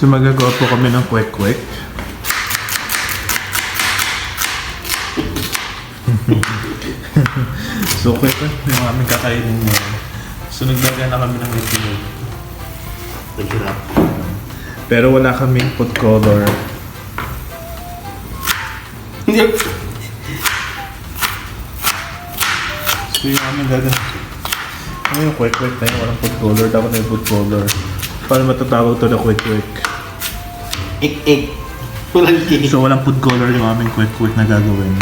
So magagawa po kami ng kwek-kwek. so kwek-kwek yung aming kakainin ngayon. So naglagay na kami ng itlog. Naghirap. Pero wala kaming food color. Hindi. So yung aming gagawin. Ano yung kwek-kwek na yun? Walang food color. Dapat may food color. Paano matatawag to na kwek-kwek? Ik-ik. Walang kiki. So walang food color yung aming kwek-kwek na gagawin.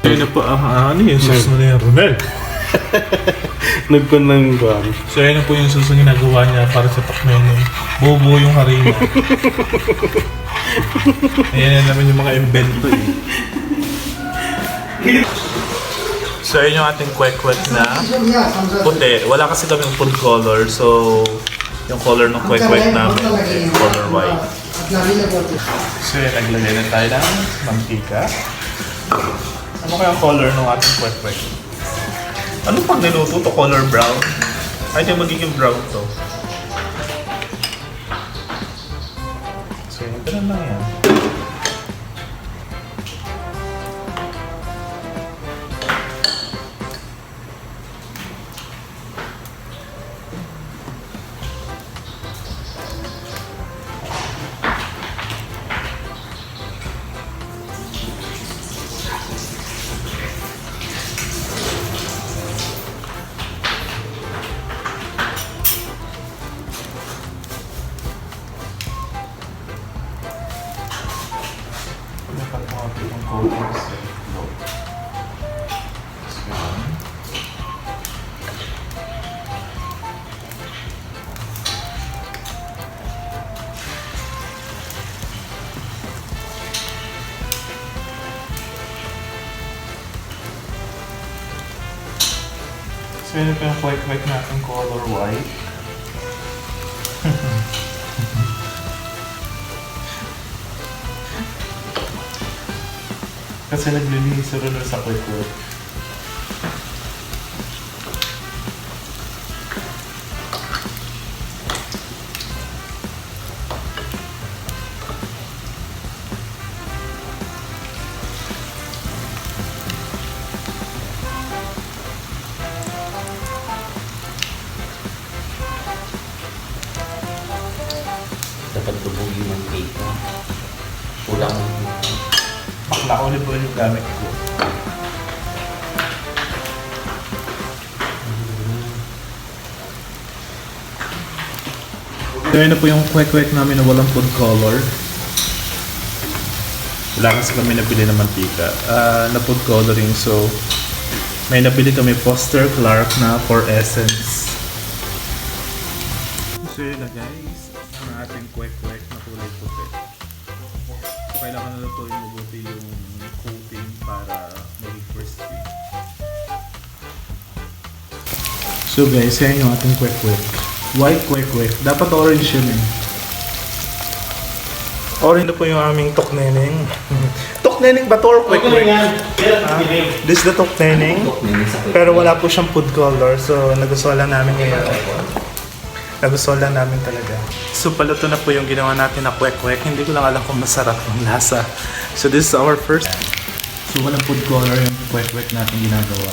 Ayun na po, ah, ano yung sauce na yan, Ronel? Nagkon ng buwan. So ayun na po yung sauce na ginagawa niya para sa takmenin. Buo-buo yung harina. Ayan na naman yung mga invento eh. So ayun yung ating kwek-kwek na puti. Wala kasi kaming food color, so yung color ng kwek-kwek namin ay color white. So yun, naglagay na tayo ng mantika. Ano kaya color ng ating kwek-kwek? Ano pag niluto to? Color brown? Ay, di magiging brown to. So yun, ganun lang yan. Yun po yung kwek-kwek natin color white. Kasi naglilinis rin sa kwek-kwek. Mantika. Kulang. Bakla olive oil yung gamit ko. Yun na po yung kwek-kwek namin na walang food color. Wala kasi kami nabili na mantika. Ah, na food coloring so may nabili kami Foster Clark na for essence. So yun na guys, ang ating kwek-kwek kulay puti. So kailangan na lutuin mabuti yung coating para maging crispy. So guys, yan yung ating kwek-kwek. White kwek-kwek. Dapat orange yun eh. Orange na po yung aming tokneneng. tokneneng ba to or kwek-kwek? Ah, this is the tokneneng. Pero wala po siyang food color. So nagustuhan lang namin ngayon. Nagustuhan lang namin talaga. So paluto na po yung ginawa natin na kwek-kwek. Hindi ko lang alam kung masarap ang lasa. So this is our first. So walang food color yung kwek-kwek natin ginagawa.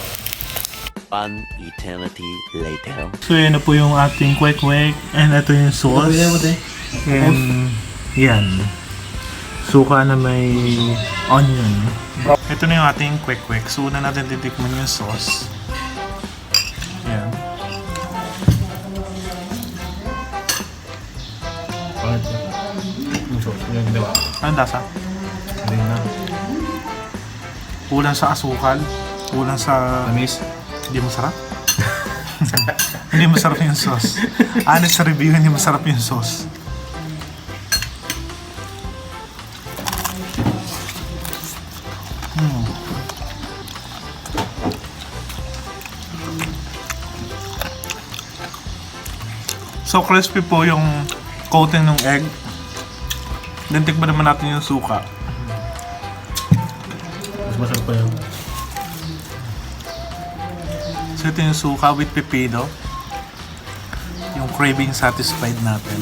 One eternity later. So yan na po yung ating kwek-kwek. And ito yung sauce. And yan. Suka na may onion. Ito na yung ating kwek-kwek. So una natin titikman yung sauce. Anong lasa? Hindi na. Kulang sa asukal. Kulang sa... Tamis. Hindi masarap? hindi masarap yung sauce. Honest sa review, hindi masarap yung sauce. Hmm. So crispy po yung coating ng egg. Then tikman naman natin yung suka. Mas masarap pa yun. So ito yung suka with pipino. Yung craving satisfied natin.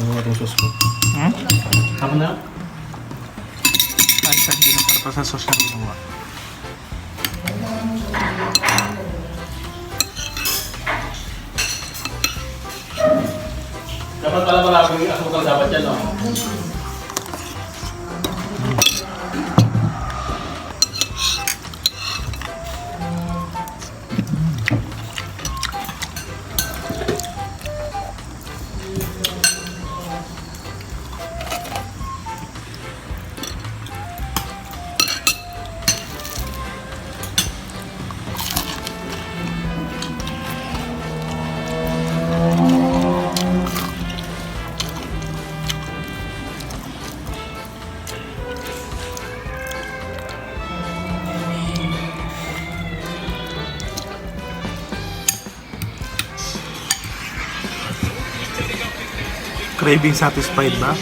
Ano ba itong sauce mo? Hmm? Ako na? Ay, sa hindi na para sa social ginawa. Dapat pala maraming asukal dapat yan, no? Craving satisfied ba?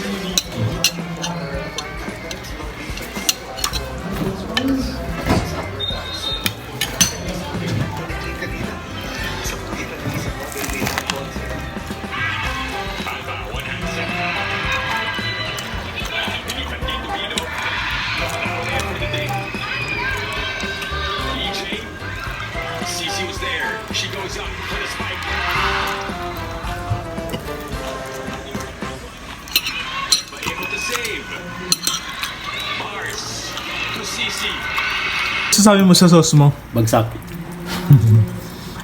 Sasabi mo sa sauce mo? Bagsak.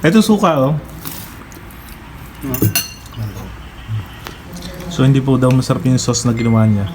Ito suka oh. So hindi po daw masarap yung sauce na ginawa niya.